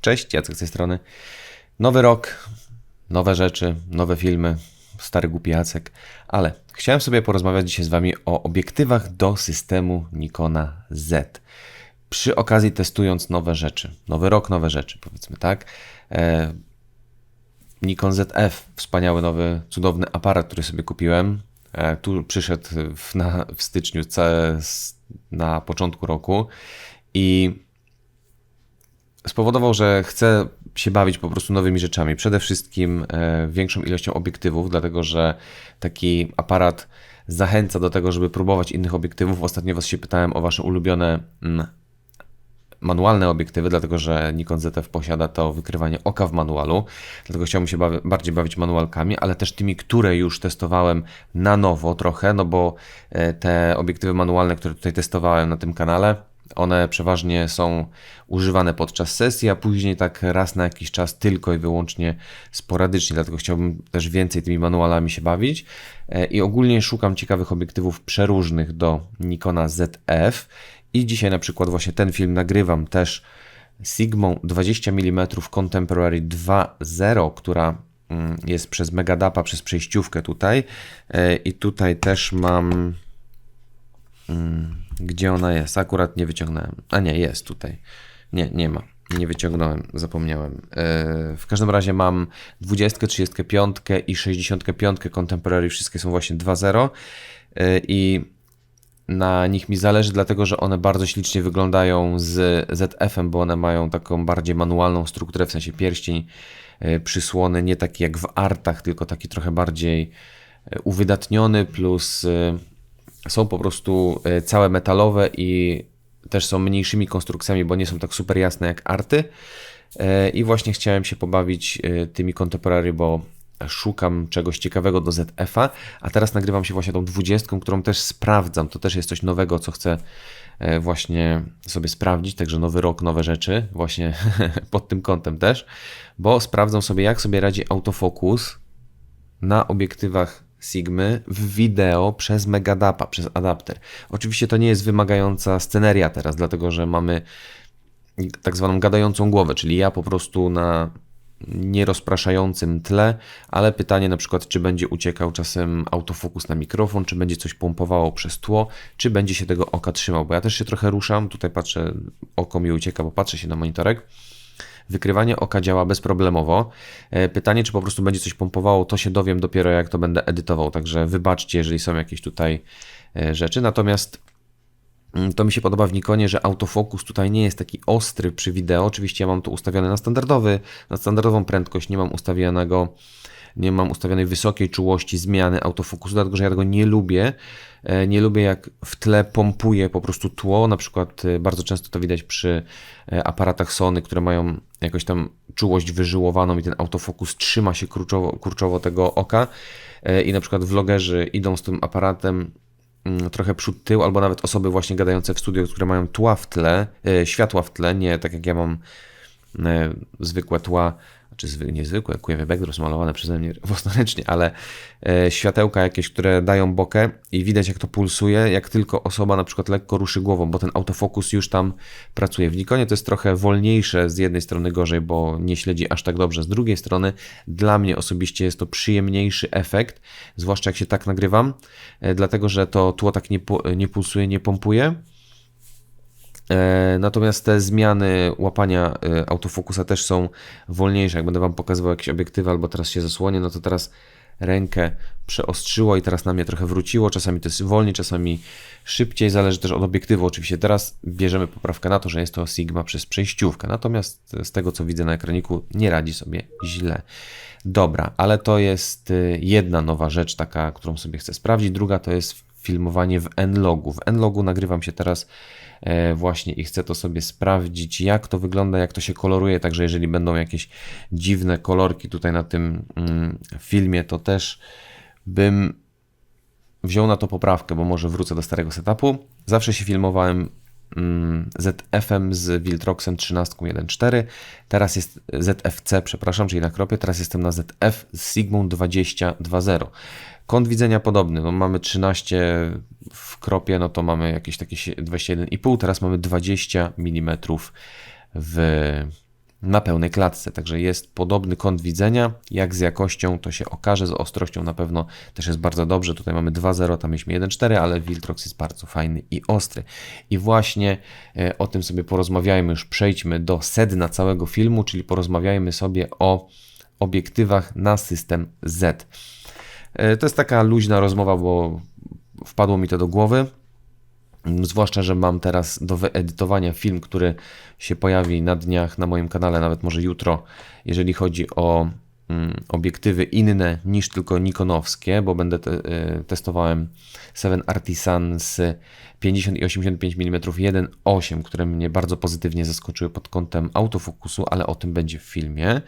Cześć, Jacek z tej strony. Nowy rok, nowe rzeczy, nowe filmy, stary głupi Jacek, ale chciałem sobie porozmawiać dzisiaj z Wami o obiektywach do systemu Nikona Z. Przy okazji testując nowe rzeczy, nowy rok, nowe rzeczy, powiedzmy tak. E, Nikon ZF, wspaniały, nowy, cudowny aparat, który sobie kupiłem. E, tu przyszedł w, na, w styczniu, na początku roku i spowodował, że chcę się bawić po prostu nowymi rzeczami. Przede wszystkim e, większą ilością obiektywów, dlatego że taki aparat zachęca do tego, żeby próbować innych obiektywów. Ostatnio Was się pytałem o Wasze ulubione mm, manualne obiektywy, dlatego że Nikon ZF posiada to wykrywanie oka w manualu, dlatego chciałbym się bawi bardziej bawić manualkami, ale też tymi, które już testowałem na nowo trochę, no bo e, te obiektywy manualne, które tutaj testowałem na tym kanale, one przeważnie są używane podczas sesji, a później tak raz na jakiś czas tylko i wyłącznie sporadycznie, dlatego chciałbym też więcej tymi manualami się bawić. E, I ogólnie szukam ciekawych obiektywów przeróżnych do Nikona ZF. I dzisiaj na przykład właśnie ten film nagrywam też Sigmą 20 mm Contemporary 2.0, która jest przez Megadapa, przez przejściówkę tutaj. E, I tutaj też mam Mm, gdzie ona jest? Akurat nie wyciągnąłem. A nie, jest tutaj. Nie, nie ma. Nie wyciągnąłem, zapomniałem. E, w każdym razie mam 20, 35 i 65 Contemporary, wszystkie są właśnie 2.0 e, i na nich mi zależy, dlatego że one bardzo ślicznie wyglądają z ZF-em, bo one mają taką bardziej manualną strukturę, w sensie pierścień e, przysłony, nie taki jak w artach, tylko taki trochę bardziej uwydatniony, plus są po prostu e, całe metalowe i też są mniejszymi konstrukcjami, bo nie są tak super jasne jak arty. E, I właśnie chciałem się pobawić e, tymi contemporary, bo szukam czegoś ciekawego do ZF-a, a teraz nagrywam się właśnie tą 20, którą też sprawdzam. To też jest coś nowego, co chcę właśnie sobie sprawdzić, także nowy rok, nowe rzeczy, właśnie pod tym kątem też, bo sprawdzam sobie, jak sobie radzi autofokus na obiektywach Sigmy w wideo przez Megadapa, przez adapter. Oczywiście to nie jest wymagająca sceneria teraz, dlatego że mamy tak zwaną gadającą głowę, czyli ja po prostu na nierozpraszającym tle, ale pytanie na przykład, czy będzie uciekał czasem autofokus na mikrofon, czy będzie coś pompowało przez tło, czy będzie się tego oka trzymał, bo ja też się trochę ruszam, tutaj patrzę, oko mi ucieka, bo patrzę się na monitorek, Wykrywanie oka działa bezproblemowo. E, pytanie, czy po prostu będzie coś pompowało, to się dowiem dopiero jak to będę edytował, także wybaczcie, jeżeli są jakieś tutaj e, rzeczy. Natomiast mm, to mi się podoba w Nikonie, że autofokus tutaj nie jest taki ostry przy wideo. Oczywiście ja mam to ustawione na standardowy, na standardową prędkość, nie mam ustawionego nie mam ustawionej wysokiej czułości zmiany autofokusu, dlatego że ja tego nie lubię. E, nie lubię jak w tle pompuje po prostu tło, na przykład e, bardzo często to widać przy e, aparatach Sony, które mają jakoś tam czułość wyżyłowaną i ten autofokus trzyma się kurczowo, kurczowo tego oka i na przykład vlogerzy idą z tym aparatem mm, trochę przód tył, albo nawet osoby właśnie gadające w studio, które mają tła w tle, światła w tle, nie tak jak ja mam zwykłe tła czy niezwykłe, kujawy backdrop malowane przeze mnie własnoręcznie, ale e, światełka jakieś, które dają bokę i widać jak to pulsuje, jak tylko osoba na przykład lekko ruszy głową, bo ten autofokus już tam pracuje. W Nikonie to jest trochę wolniejsze, z jednej strony gorzej, bo nie śledzi aż tak dobrze, z drugiej strony dla mnie osobiście jest to przyjemniejszy efekt, zwłaszcza jak się tak nagrywam, e, dlatego że to tło tak nie, nie pulsuje, nie pompuje, natomiast te zmiany łapania e, autofokusa też są wolniejsze. Jak będę Wam pokazywał jakieś obiektywy albo teraz się zasłonię, no to teraz rękę przeostrzyło i teraz na mnie trochę wróciło. Czasami to jest wolniej, czasami szybciej. Zależy też od obiektywu. Oczywiście teraz bierzemy poprawkę na to, że jest to Sigma przez przejściówkę. Natomiast z tego co widzę na ekraniku nie radzi sobie źle. Dobra, ale to jest e, jedna nowa rzecz taka, którą sobie chcę sprawdzić. Druga to jest filmowanie w N-Logu. W N-Logu nagrywam się teraz E, właśnie i chcę to sobie sprawdzić, jak to wygląda, jak to się koloruje. Także jeżeli będą jakieś dziwne kolorki tutaj na tym mm, filmie, to też bym wziął na to poprawkę, bo może wrócę do starego setupu. Zawsze się filmowałem mm, ZF-em z Viltroxem 13.1.4. Teraz jest ZFC, przepraszam, czyli na kropie. Teraz jestem na ZF z Sigmą 20.2.0. Kąt widzenia podobny. No, mamy 13 w kropie, no to mamy jakieś takie 21,5. Teraz mamy 20 mm w na pełnej klatce. Także jest podobny kąt widzenia, jak z jakością to się okaże, z ostrością na pewno też jest bardzo dobrze. Tutaj mamy 2.0, tam mieliśmy 1.4, ale Viltrox jest bardzo fajny i ostry. I właśnie e, o tym sobie porozmawiajmy, już przejdźmy do sedna całego filmu, czyli porozmawiajmy sobie o obiektywach na system Z. E, to jest taka luźna rozmowa, bo wpadło mi to do głowy. Zwłaszcza, że mam teraz do wyedytowania film, który się pojawi na dniach na moim kanale, nawet może jutro, jeżeli chodzi o mm, obiektywy inne niż tylko nikonowskie, bo będę te, y, testowałem 7 Artisan z 50 i 85 mm 1.8, które mnie bardzo pozytywnie zaskoczyły pod kątem autofokusu, ale o tym będzie w filmie.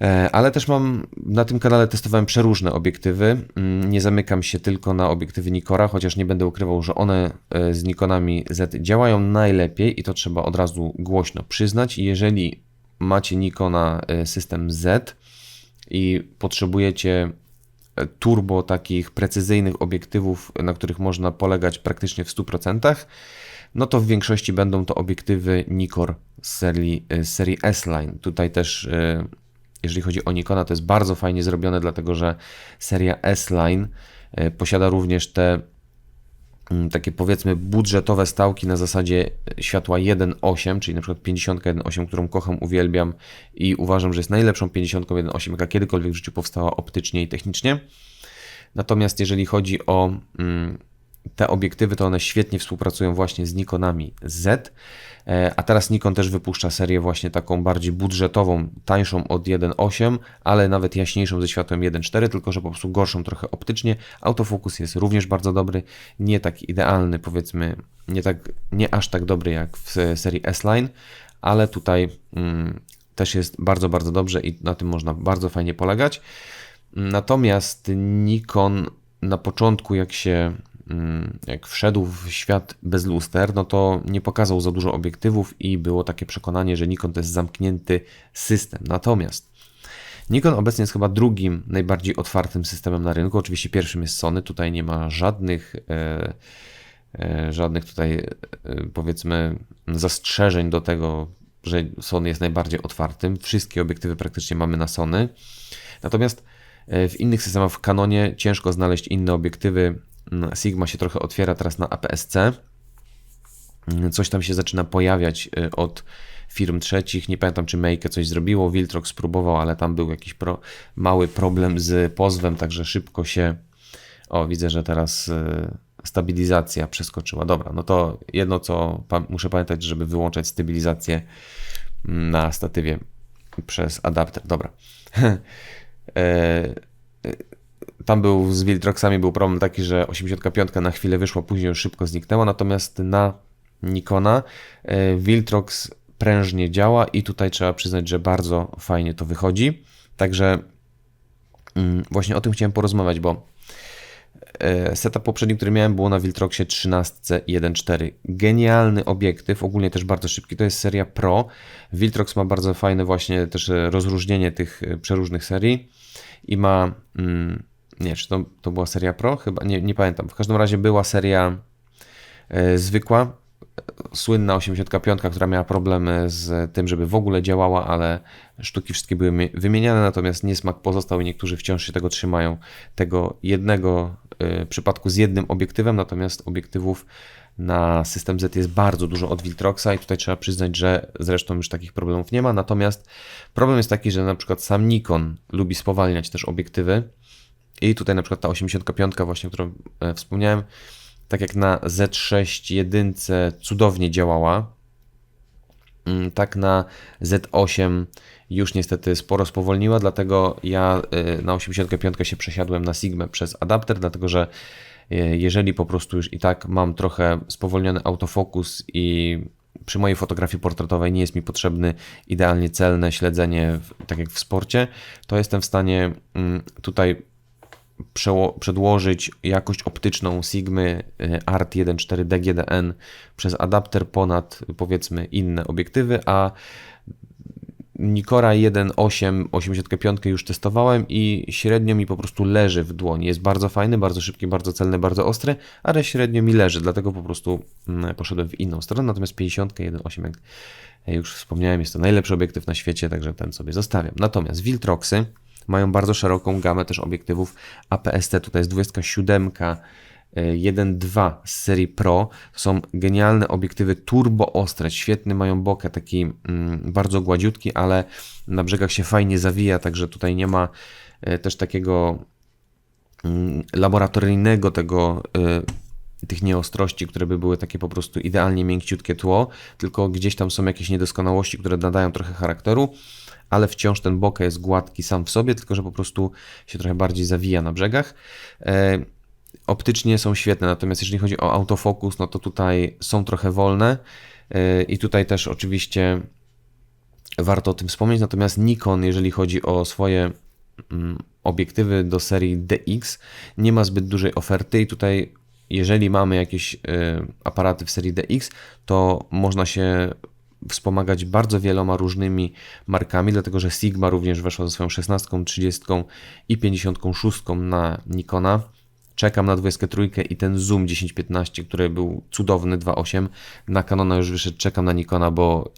E, ale też mam na tym kanale testowałem przeróżne obiektywy. Mm, nie zamykam się tylko na obiektywy Nikora, chociaż nie będę ukrywał, że one e, z Nikonami Z działają najlepiej i to trzeba od razu głośno przyznać. Jeżeli macie Nikona e, system Z i potrzebujecie turbo takich precyzyjnych obiektywów, na których można polegać praktycznie w 100%, no to w większości będą to obiektywy Nikor z serii, z serii S-Line. Tutaj też jeżeli chodzi o Nikona, to jest bardzo fajnie zrobione, dlatego że seria S-Line e, posiada również te mm, takie powiedzmy budżetowe stałki na zasadzie światła 1.8, czyli na przykład 50 1.8, którą kocham, uwielbiam i uważam, że jest najlepszą 50 1.8, jaka kiedykolwiek w życiu powstała optycznie i technicznie. Natomiast jeżeli chodzi o mm, te obiektywy, to one świetnie współpracują właśnie z Nikonami Z. E, a teraz Nikon też wypuszcza serię właśnie taką bardziej budżetową, tańszą od 1.8, ale nawet jaśniejszą ze światłem 1.4, tylko że po prostu gorszą trochę optycznie. Autofokus jest również bardzo dobry, nie tak idealny, powiedzmy, nie, tak, nie aż tak dobry jak w serii S-Line, ale tutaj mm, też jest bardzo, bardzo dobrze i na tym można bardzo fajnie polegać. Natomiast Nikon na początku, jak się jak wszedł w świat bez luster, no to nie pokazał za dużo obiektywów i było takie przekonanie, że Nikon to jest zamknięty system. Natomiast Nikon obecnie jest chyba drugim najbardziej otwartym systemem na rynku. Oczywiście pierwszym jest Sony, tutaj nie ma żadnych e, e, żadnych tutaj e, powiedzmy zastrzeżeń do tego, że Sony jest najbardziej otwartym. Wszystkie obiektywy praktycznie mamy na Sony. Natomiast w innych systemach w Canonie ciężko znaleźć inne obiektywy Mm, Sigma się trochę otwiera teraz na APS-C. Coś tam się zaczyna pojawiać y, od firm trzecich. Nie pamiętam, czy Make coś zrobiło. Viltrox spróbował, ale tam był jakiś pro, mały problem z pozwem, także szybko się. O, widzę, że teraz y, stabilizacja przeskoczyła. Dobra, no to jedno, co pa muszę pamiętać, żeby wyłączać stabilizację mm, na statywie przez adapter. Dobra. e, tam był z Wiltroxami był problem taki, że 85 na chwilę wyszła, później już szybko zniknęła, natomiast na Nikona e, Viltrox prężnie działa i tutaj trzeba przyznać, że bardzo fajnie to wychodzi. Także mm, właśnie o tym chciałem porozmawiać, bo e, setup poprzedni, który miałem, było na Viltroxie 13 1.4. Genialny obiektyw, ogólnie też bardzo szybki. To jest seria Pro. Viltrox ma bardzo fajne właśnie też rozróżnienie tych e, przeróżnych serii i ma mm, nie, czy to, to była seria Pro? Chyba, nie, nie pamiętam. W każdym razie była seria e, zwykła, słynna 85, która miała problemy z tym, żeby w ogóle działała, ale sztuki wszystkie były wymieniane, natomiast niesmak pozostał i niektórzy wciąż się tego trzymają. Tego jednego y, przypadku z jednym obiektywem, natomiast obiektywów na system Z jest bardzo dużo od Viltroxa i tutaj trzeba przyznać, że zresztą już takich problemów nie ma. Natomiast problem jest taki, że na przykład sam Nikon lubi spowalniać też obiektywy i tutaj na przykład ta 85 właśnie, którą e, wspomniałem, tak jak na Z6 jedynce cudownie działała, mm, tak na Z8 już niestety sporo spowolniła, dlatego ja e, na 85 się przesiadłem na Sigmę przez adapter, dlatego że e, jeżeli po prostu już i tak mam trochę spowolniony autofokus i przy mojej fotografii portretowej nie jest mi potrzebny idealnie celne śledzenie, tak jak w sporcie, to jestem w stanie mm, tutaj przedłożyć jakość optyczną Sigmy e, ART 1.4 DGDN przez adapter ponad powiedzmy inne obiektywy, a Nikora 1.8 85 już testowałem i średnio mi po prostu leży w dłoni. Jest bardzo fajny, bardzo szybki, bardzo celny, bardzo ostry, ale średnio mi leży, dlatego po prostu mm, poszedłem w inną stronę. Natomiast 50 1.8 jak już wspomniałem, jest to najlepszy obiektyw na świecie, także ten sobie zostawiam. Natomiast Viltroxy mają bardzo szeroką gamę też obiektywów APS-C. Tutaj jest 27 1.2 z serii Pro. To są genialne obiektywy turbo ostre, świetny mają bokeh, taki mm, bardzo gładziutki, ale na brzegach się fajnie zawija, także tutaj nie ma e, też takiego mm, laboratoryjnego tego e, tych nieostrości, które by były takie po prostu idealnie miękciutkie tło, tylko gdzieś tam są jakieś niedoskonałości, które nadają trochę charakteru, ale wciąż ten bokeh jest gładki sam w sobie, tylko że po prostu się trochę bardziej zawija na brzegach. E, optycznie są świetne, natomiast jeżeli chodzi o autofokus, no to tutaj są trochę wolne yy, i tutaj też oczywiście warto o tym wspomnieć, natomiast Nikon, jeżeli chodzi o swoje mm, obiektywy do serii DX, nie ma zbyt dużej oferty i tutaj jeżeli mamy jakieś yy, aparaty w serii DX, to można się wspomagać bardzo wieloma różnymi markami, dlatego że Sigma również weszła ze swoją 16, 30 i 56 na Nikona. Czekam na 23 i ten Zoom 1015, który był cudowny 2.8 na Canona już wyszedł. Czekam na Nikona, bo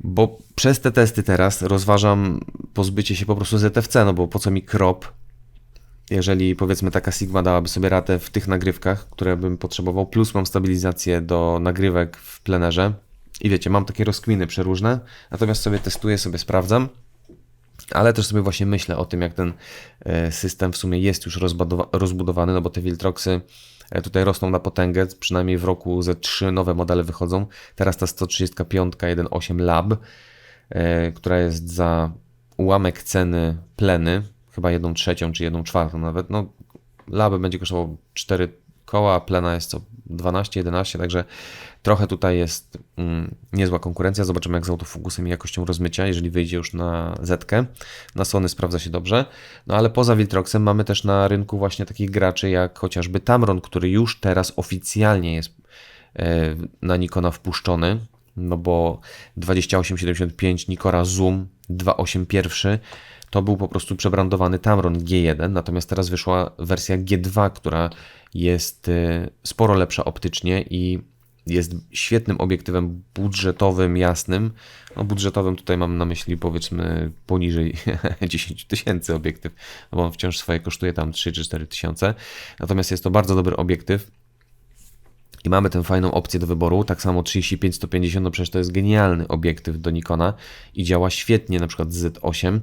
bo przez te testy teraz rozważam pozbycie się po prostu ZFC, no bo po co mi crop, jeżeli powiedzmy taka Sigma dałaby sobie ratę w tych nagrywkach, które bym potrzebował, plus mam stabilizację do nagrywek w plenerze i wiecie, mam takie rozkminy przeróżne, natomiast sobie testuję, sobie sprawdzam ale też sobie właśnie myślę o tym, jak ten e, system w sumie jest już rozbudowany, no bo te Viltroxy e, tutaj rosną na potęgę, przynajmniej w roku ze trzy nowe modele wychodzą. Teraz ta 135 1.8 Lab, e, która jest za ułamek ceny pleny, chyba jedną trzecią czy jedną czwartą nawet, no Lab będzie kosztował 4 koła, plena jest co 12-11, także trochę tutaj jest mm, niezła konkurencja. Zobaczymy jak z autofokusem i jakością rozmycia, jeżeli wyjdzie już na Zetkę. Na Sony sprawdza się dobrze. No ale poza Viltroxem mamy też na rynku właśnie takich graczy jak chociażby Tamron, który już teraz oficjalnie jest e, na Nikona wpuszczony, no bo 2875 Nikora Zoom 281 to był po prostu przebrandowany Tamron G1, natomiast teraz wyszła wersja G2, która jest y, sporo lepsza optycznie i jest świetnym obiektywem budżetowym, jasnym. No budżetowym tutaj mam na myśli powiedzmy poniżej 10 tysięcy obiektyw, no bo on wciąż swoje kosztuje tam 3 czy 4 tysiące. Natomiast jest to bardzo dobry obiektyw. I mamy tę fajną opcję do wyboru, tak samo 35-150, no przecież to jest genialny obiektyw do Nikona i działa świetnie na przykład z Z8.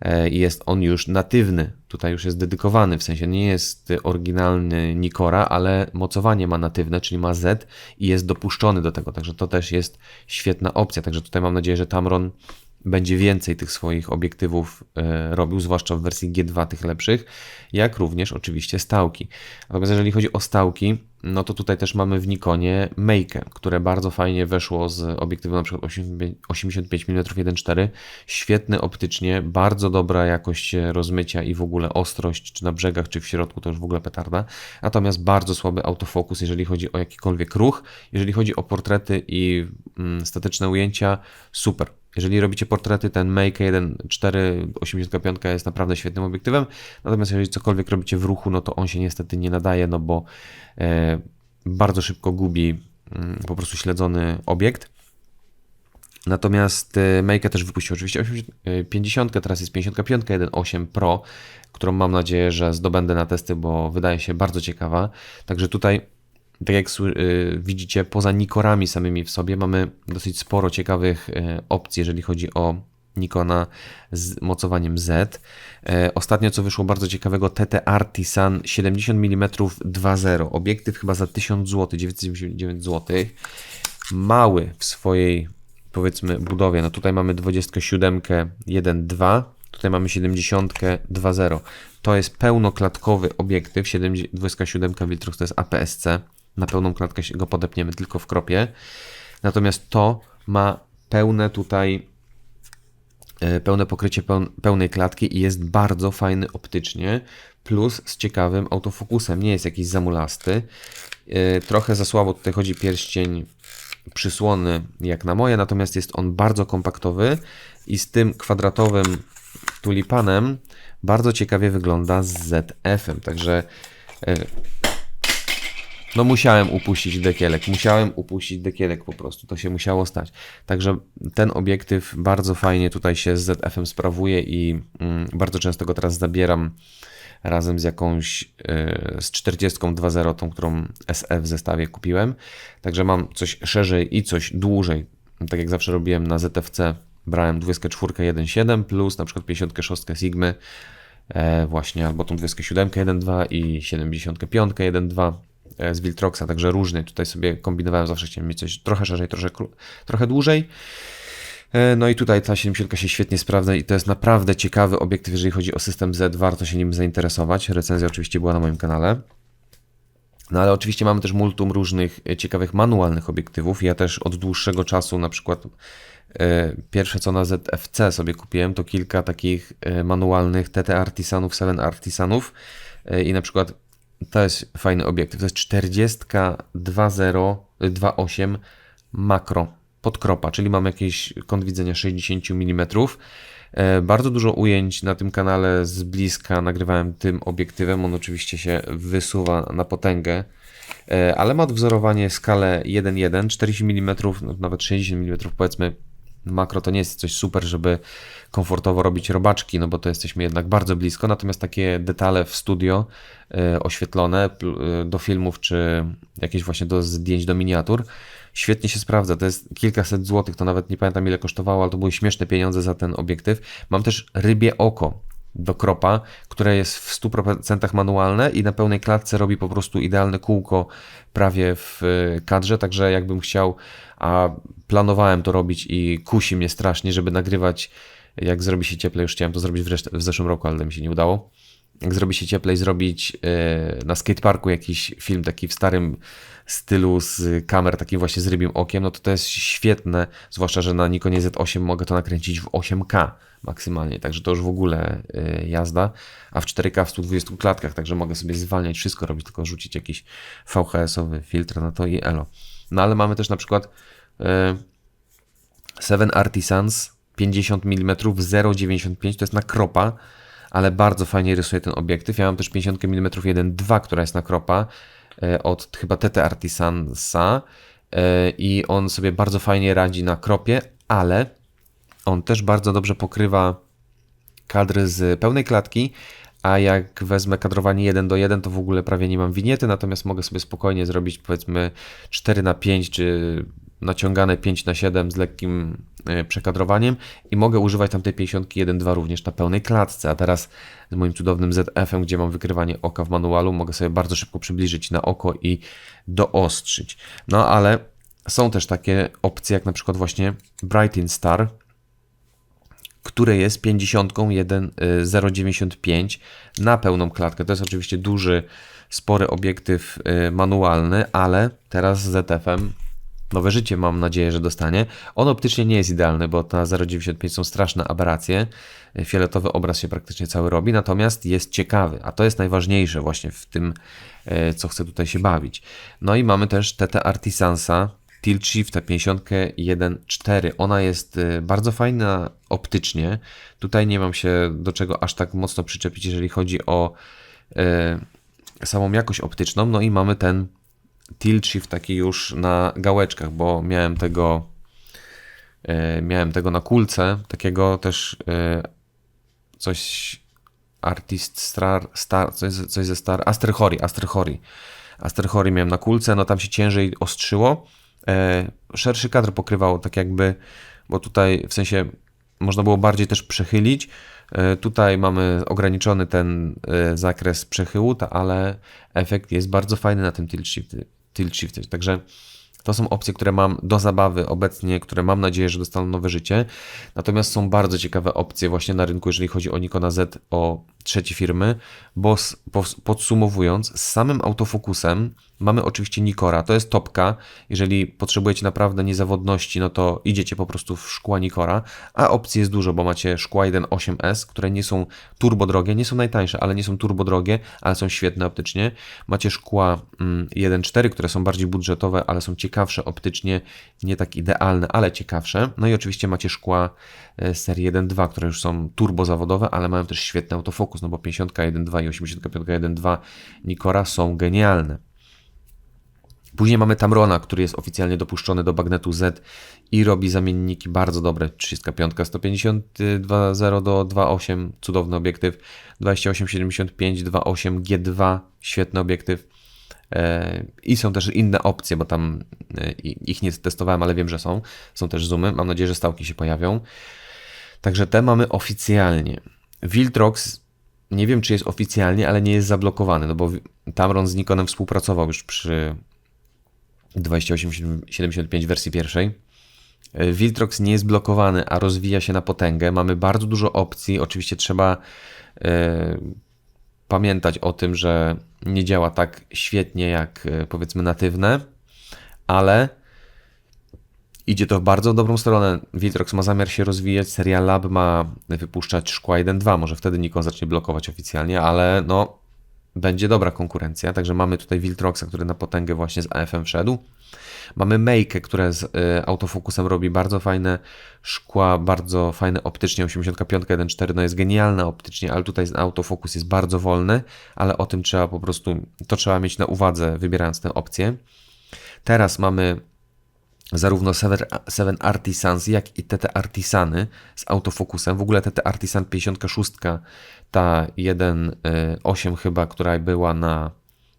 E, jest on już natywny. Tutaj już jest dedykowany, w sensie nie jest oryginalny Nikora, ale mocowanie ma natywne, czyli ma Z i jest dopuszczony do tego, także to też jest świetna opcja. Także tutaj mam nadzieję, że Tamron będzie więcej tych swoich obiektywów e, robił, zwłaszcza w wersji G2 tych lepszych, jak również oczywiście stałki. Natomiast jeżeli chodzi o stałki, no to tutaj też mamy w Nikonie Make, które bardzo fajnie weszło z obiektywem na przykład 85 mm 1.4. Świetny optycznie, bardzo dobra jakość rozmycia i w ogóle ostrość, czy na brzegach, czy w środku, to już w ogóle petarda. Natomiast bardzo słaby autofokus, jeżeli chodzi o jakikolwiek ruch. Jeżeli chodzi o portrety i mm, statyczne ujęcia, super jeżeli robicie portrety, ten Make 1.4 85 jest naprawdę świetnym obiektywem. Natomiast jeżeli cokolwiek robicie w ruchu, no to on się niestety nie nadaje, no bo e, bardzo szybko gubi mm, po prostu śledzony obiekt. Natomiast e, Make też wypuścił oczywiście 50, e, teraz jest 55 1.8 Pro, którą mam nadzieję, że zdobędę na testy, bo wydaje się bardzo ciekawa. Także tutaj tak jak y, widzicie, poza Nikorami samymi w sobie mamy dosyć sporo ciekawych y, opcji, jeżeli chodzi o Nikona z mocowaniem Z. Y, ostatnio co wyszło bardzo ciekawego TT Artisan 70 mm 2.0. Obiektyw chyba za 1000 zł, 999 zł. Mały w swojej powiedzmy budowie. No tutaj mamy 27 1.2, tutaj mamy 70 2.0. To jest pełnoklatkowy obiektyw, 27 Viltrox to jest APS-C na pełną klatkę go podepniemy tylko w kropie. Natomiast to ma pełne tutaj e, pełne pokrycie pełnej klatki i jest bardzo fajny optycznie, plus z ciekawym autofokusem, nie jest jakiś zamulasty. E, trochę za słabo tutaj chodzi pierścień przysłony jak na moje, natomiast jest on bardzo kompaktowy i z tym kwadratowym tulipanem bardzo ciekawie wygląda z ZF-em. Także e, no musiałem upuścić dekielek, musiałem upuścić dekielek po prostu, to się musiało stać. Także ten obiektyw bardzo fajnie tutaj się z ZF-em sprawuje i mm, bardzo często go teraz zabieram razem z jakąś yy, z 40 2.0, tą, którą SF w zestawie kupiłem. Także mam coś szerzej i coś dłużej. Tak jak zawsze robiłem na ZFC, brałem 24 1.7 plus na przykład 56 Sigmy, e, właśnie albo tą 27 1.2 i 75 1.2 E, z Viltroxa, także różny. Tutaj sobie kombinowałem, zawsze chciałem mieć coś trochę szerzej, trochę, trochę dłużej. E, no i tutaj ta 70 się świetnie sprawdza i to jest naprawdę ciekawy obiektyw, jeżeli chodzi o system Z, warto się nim zainteresować. Recenzja oczywiście była na moim kanale. No ale oczywiście mamy też multum różnych e, ciekawych manualnych obiektywów. Ja też od dłuższego czasu, na przykład pierwsze co na ZFC sobie kupiłem, to kilka takich manualnych TT Artisanów, 7 Artisanów i na przykład to jest fajny obiektyw. To jest 40-2.0-2.8 makro podkropa, czyli mam jakiś kąt widzenia 60 mm. E, bardzo dużo ujęć na tym kanale z bliska nagrywałem tym obiektywem. On oczywiście się wysuwa na potęgę, e, ale ma odwzorowanie skalę 1.1, 40 mm, nawet 60 mm powiedzmy makro to nie jest coś super, żeby komfortowo robić robaczki, no bo to jesteśmy jednak bardzo blisko, natomiast takie detale w studio y, oświetlone y, do filmów czy jakieś właśnie do zdjęć do miniatur świetnie się sprawdza. To jest kilkaset złotych, to nawet nie pamiętam ile kosztowało, ale to były śmieszne pieniądze za ten obiektyw. Mam też rybie oko do kropa, które jest w 100% manualne i na pełnej klatce robi po prostu idealne kółko prawie w y, kadrze, także jakbym chciał, a planowałem to robić i kusi mnie strasznie, żeby nagrywać jak zrobi się cieplej, już chciałem to zrobić w, w zeszłym roku, ale mi się nie udało. Jak zrobi się cieplej, zrobić yy, na skateparku jakiś film taki w starym stylu z kamer, takim właśnie z rybim okiem, no to to jest świetne, zwłaszcza, że na Nikonie Z8 mogę to nakręcić w 8K maksymalnie, także to już w ogóle yy, jazda, a w 4K w 120 klatkach, także mogę sobie zwalniać wszystko, robić tylko rzucić jakiś VHS-owy filtr na to i elo. No ale mamy też na przykład yy, Seven Artisans 50 mm 0,95 to jest na kropa, ale bardzo fajnie rysuje ten obiektyw. Ja mam też 50 mm 1.2, która jest na kropa e, od chyba TT Artisansa e, i on sobie bardzo fajnie radzi na kropie, ale on też bardzo dobrze pokrywa kadry z pełnej klatki, a jak wezmę kadrowanie 1 do 1, to w ogóle prawie nie mam winiety, natomiast mogę sobie spokojnie zrobić powiedzmy 4 na 5 czy naciągane 5 na 7 z lekkim e, przekadrowaniem i mogę używać tam tej 51.2 również na pełnej klatce, a teraz z moim cudownym ZF-em, gdzie mam wykrywanie oka w manualu, mogę sobie bardzo szybko przybliżyć na oko i doostrzyć. No ale są też takie opcje, jak na przykład właśnie Brightin Star, które jest 50 1.095 na pełną klatkę. To jest oczywiście duży, spory obiektyw e, manualny, ale teraz z ZF-em nowe życie mam nadzieję, że dostanie. On optycznie nie jest idealny, bo na 0,95 są straszne aberracje. Fioletowy obraz się praktycznie cały robi, natomiast jest ciekawy, a to jest najważniejsze właśnie w tym, e, co chcę tutaj się bawić. No i mamy też TT Artisansa Tilt Shift 51.4. Ona jest e, bardzo fajna optycznie. Tutaj nie mam się do czego aż tak mocno przyczepić, jeżeli chodzi o e, samą jakość optyczną. No i mamy ten tilt shift taki już na gałeczkach, bo miałem tego e, miałem tego na kulce, takiego też e, coś Artist Star, Star coś, coś ze Star, Asterhori, Asterhori. Asterhori miałem na kulce, no tam się ciężej ostrzyło. E, szerszy kadr pokrywał tak jakby, bo tutaj w sensie można było bardziej też przechylić. Tutaj mamy ograniczony ten zakres przechyłu, ale efekt jest bardzo fajny na tym tilt shift tilt shift. Także to są opcje, które mam do zabawy obecnie, które mam nadzieję, że dostaną nowe życie. Natomiast są bardzo ciekawe opcje właśnie na rynku, jeżeli chodzi o Nikona Z, o trzecie firmy, bo podsumowując, z samym autofokusem mamy oczywiście Nikora, to jest topka. Jeżeli potrzebujecie naprawdę niezawodności, no to idziecie po prostu w szkła Nikora, a opcji jest dużo, bo macie szkła 1.8S, które nie są turbo drogie, nie są najtańsze, ale nie są turbo drogie, ale są świetne optycznie. Macie szkła 1.4, mm, które są bardziej budżetowe, ale są ciekawsze optycznie, nie tak idealne, ale ciekawsze. No i oczywiście macie szkła e, serii 1.2, które już są turbo zawodowe, ale mają też świetny autofokus, no bo 50.1.2 i 85.1.2 Nikora są genialne. Później mamy Tamrona, który jest oficjalnie dopuszczony do bagnetu Z i robi zamienniki bardzo dobre. 35 152.0 do 2.8, cudowny obiektyw. 2875 2.8 G2, świetny obiektyw. E, I są też inne opcje, bo tam e, ich nie testowałem, ale wiem, że są. Są też zoomy. Mam nadzieję, że stałki się pojawią. Także te mamy oficjalnie. Viltrox nie wiem, czy jest oficjalnie, ale nie jest zablokowany, no bo Tamron z Nikonem współpracował już przy 2875 wersji pierwszej. E, Viltrox nie jest blokowany, a rozwija się na potęgę. Mamy bardzo dużo opcji. Oczywiście trzeba e, pamiętać o tym, że nie działa tak świetnie jak e, powiedzmy natywne, ale idzie to w bardzo dobrą stronę. Viltrox ma zamiar się rozwijać, seria Lab ma wypuszczać szkła 1.2, może wtedy Nikon zacznie blokować oficjalnie, ale no będzie dobra konkurencja. Także mamy tutaj Viltroxa, który na potęgę właśnie z AFM wszedł. Mamy Make, które z y, autofokusem robi bardzo fajne szkła, bardzo fajne optycznie. 85 1.4 no jest genialna optycznie, ale tutaj autofokus jest bardzo wolny, ale o tym trzeba po prostu, to trzeba mieć na uwadze, wybierając tę opcję. Teraz mamy zarówno Seven Artisans, jak i TT Artisany z autofokusem. W ogóle TT Artisan 56, ta 1.8 y, chyba, która była na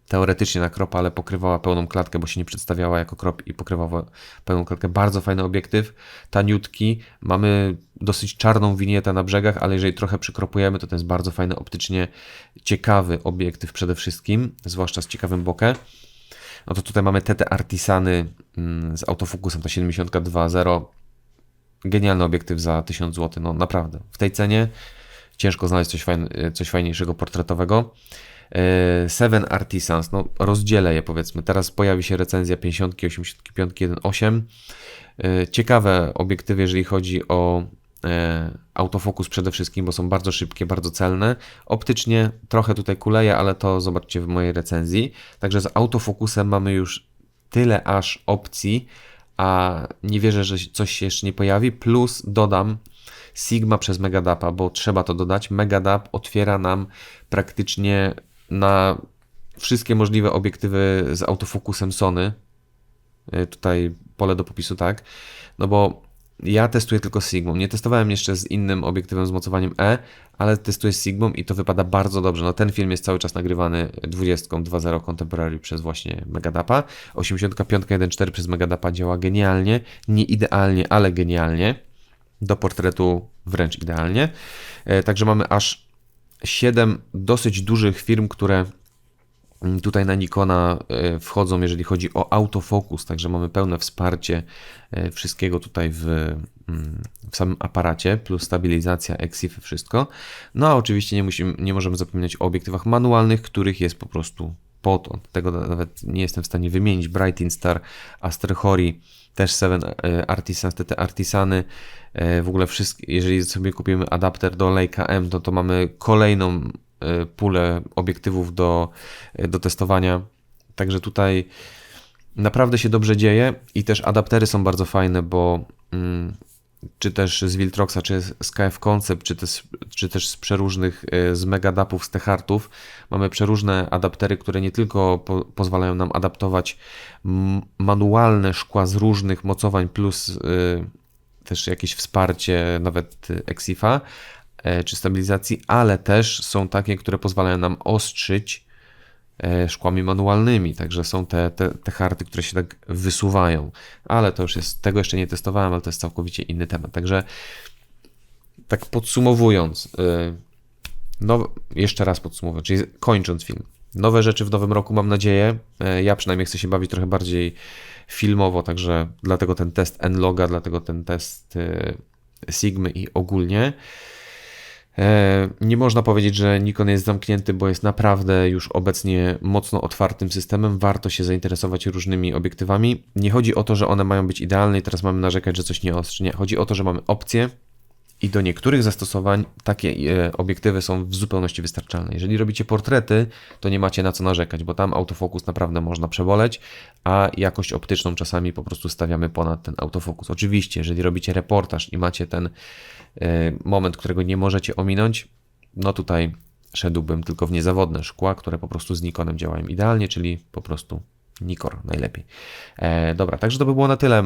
teoretycznie na kropa, ale pokrywała pełną klatkę, bo się nie przedstawiała jako krop i pokrywała pełną klatkę. Bardzo fajny obiektyw, taniutki. Mamy dosyć czarną winietę na brzegach, ale jeżeli trochę przykropujemy, to to jest bardzo fajny, optycznie ciekawy obiektyw przede wszystkim, zwłaszcza z ciekawym bokiem no to tutaj mamy TT Artisany mm, z autofokusem, ta 72.0. Genialny obiektyw za 1000 zł, no naprawdę. W tej cenie ciężko znaleźć coś, fajne, coś fajniejszego portretowego. E, Seven Artisans, no rozdzielę je powiedzmy. Teraz pojawi się recenzja 50, 85, 1.8. Ciekawe obiektywy, jeżeli chodzi o E, autofokus przede wszystkim, bo są bardzo szybkie, bardzo celne. Optycznie trochę tutaj kuleje, ale to zobaczcie w mojej recenzji. Także z autofokusem mamy już tyle aż opcji, a nie wierzę, że coś się jeszcze nie pojawi. Plus dodam Sigma przez Megadapa, bo trzeba to dodać. Megadap otwiera nam praktycznie na wszystkie możliwe obiektywy z autofokusem Sony. E, tutaj pole do popisu, tak. No bo ja testuję tylko z Sigmą. Nie testowałem jeszcze z innym obiektywem z mocowaniem E, ale testuję z Sigmą i to wypada bardzo dobrze. No ten film jest cały czas nagrywany 20 2.0 Contemporary przez właśnie Megadapa. 85 1.4 przez Megadapa działa genialnie. Nie idealnie, ale genialnie. Do portretu wręcz idealnie. E, także mamy aż 7 dosyć dużych firm, które tutaj na Nikona e, wchodzą, jeżeli chodzi o autofokus, także mamy pełne wsparcie e, wszystkiego tutaj w, mm, w samym aparacie, plus stabilizacja, EXIF, wszystko. No a oczywiście nie, musimy, nie możemy zapominać o obiektywach manualnych, których jest po prostu po to. Tego nawet nie jestem w stanie wymienić. Bright Instar, Asterhori, też 7 e, Artisans, te Artisany. W ogóle wszystkie, jeżeli sobie kupimy adapter do Leica M, to to mamy kolejną Y, pulę obiektywów do, do testowania. Także tutaj naprawdę się dobrze dzieje i też adaptery są bardzo fajne, bo mm, czy też z Viltroxa, czy z KF Concept, czy też, czy też z przeróżnych, y, z Megadapów, z Techartów, mamy przeróżne adaptery, które nie tylko po, pozwalają nam adaptować manualne szkła z różnych mocowań, plus y, też jakieś wsparcie nawet Exifa, E, czy stabilizacji, ale też są takie, które pozwalają nam ostrzyć e, szkłami manualnymi, także są te, te, te harty, które się tak wysuwają, ale to już jest, tego jeszcze nie testowałem, ale to jest całkowicie inny temat, także tak podsumowując, e, no, jeszcze raz podsumowując, czyli kończąc film, nowe rzeczy w nowym roku mam nadzieję, ja przynajmniej chcę się bawić trochę bardziej filmowo, także dlatego ten test Nloga, dlatego ten test Sigmy i ogólnie. E, Nie można powiedzieć, że Nikon jest zamknięty, bo jest naprawdę już obecnie mocno otwartym systemem. Warto się zainteresować różnymi obiektywami. Nie chodzi o to, że one mają być idealne i teraz mamy narzekać, że coś nie ostrzy. Nie, chodzi o to, że mamy opcje i do niektórych zastosowań takie e, obiektywy są w zupełności wystarczalne. Jeżeli robicie portrety, to nie macie na co narzekać, bo tam autofokus naprawdę można przeboleć, a jakość optyczną czasami po prostu stawiamy ponad ten autofokus. Oczywiście, jeżeli robicie reportaż i macie ten e, moment, którego nie możecie ominąć, no tutaj szedłbym tylko w niezawodne szkła, które po prostu z Nikonem działają idealnie, czyli po prostu Nikor najlepiej. E, dobra, także to by było na tyle.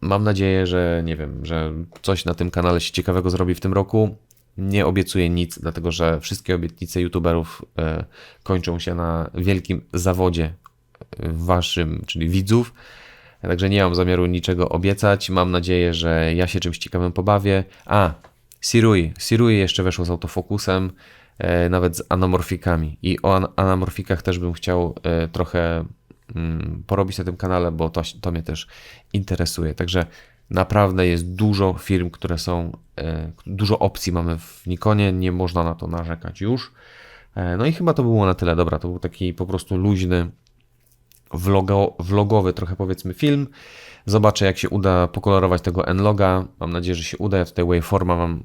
Mam nadzieję, że nie wiem, że coś na tym kanale się ciekawego zrobi w tym roku. Nie obiecuję nic, dlatego że wszystkie obietnice youtuberów e, kończą się na wielkim zawodzie e, waszym, czyli widzów. Także nie mam zamiaru niczego obiecać. Mam nadzieję, że ja się czymś ciekawym pobawię. A, Sirui. Sirui jeszcze weszło z autofokusem, e, nawet z anamorfikami. I o an- anamorfikach też bym chciał trochę porobić na tym kanale, bo to, to mnie też interesuje. Także naprawdę jest dużo firm, które są, e, dużo opcji mamy w Nikonie, nie można na to narzekać już. E, No i chyba to było na tyle. Dobra, to był taki po prostu luźny, vlogo, vlogowy trochę powiedzmy film. Zobaczę jak się uda pokolorować tego N-loga. Mam nadzieję, że się uda. Ja tutaj waveforma mam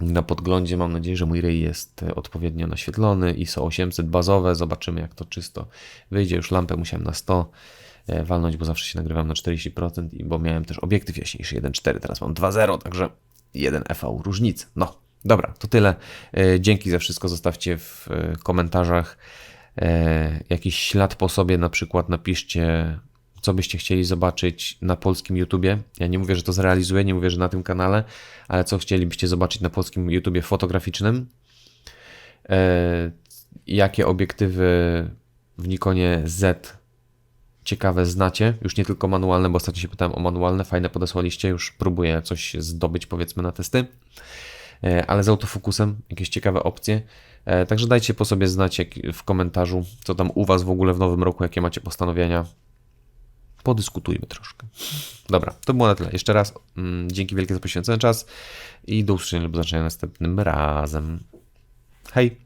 na podglądzie. Mam nadzieję, że mój ryj jest e, odpowiednio naświetlony. ISO 800 bazowe. Zobaczymy jak to czysto wyjdzie. Już lampę musiałem na 100 e, walnąć, bo zawsze się nagrywam na 40%, i bo miałem też obiektyw jaśniejszy 1.4, teraz mam 2.0, także 1 FV różnicy. No, dobra, to tyle. E, Dzięki za wszystko. Zostawcie w komentarzach jakiś ślad po sobie, na przykład napiszcie, co byście chcieli zobaczyć na polskim YouTubie. Ja nie mówię, że to zrealizuję, nie mówię, że na tym kanale, ale co chcielibyście zobaczyć na polskim YouTubie fotograficznym. E, Jakie obiektywy w Nikonie Z ciekawe znacie, już nie tylko manualne, bo ostatnio się pytałem o manualne, fajne podesłaliście, już próbuję coś zdobyć powiedzmy na testy, E, ale z autofokusem jakieś ciekawe opcje. E, Także dajcie po sobie znać w komentarzu, co tam u Was w ogóle w nowym roku, jakie macie postanowienia. Podyskutujmy troszkę. Dobra, to było na tyle. Jeszcze raz mm, dzięki wielkie za poświęcony czas i do usłyszenia lub zobaczenia następnym razem. Hej!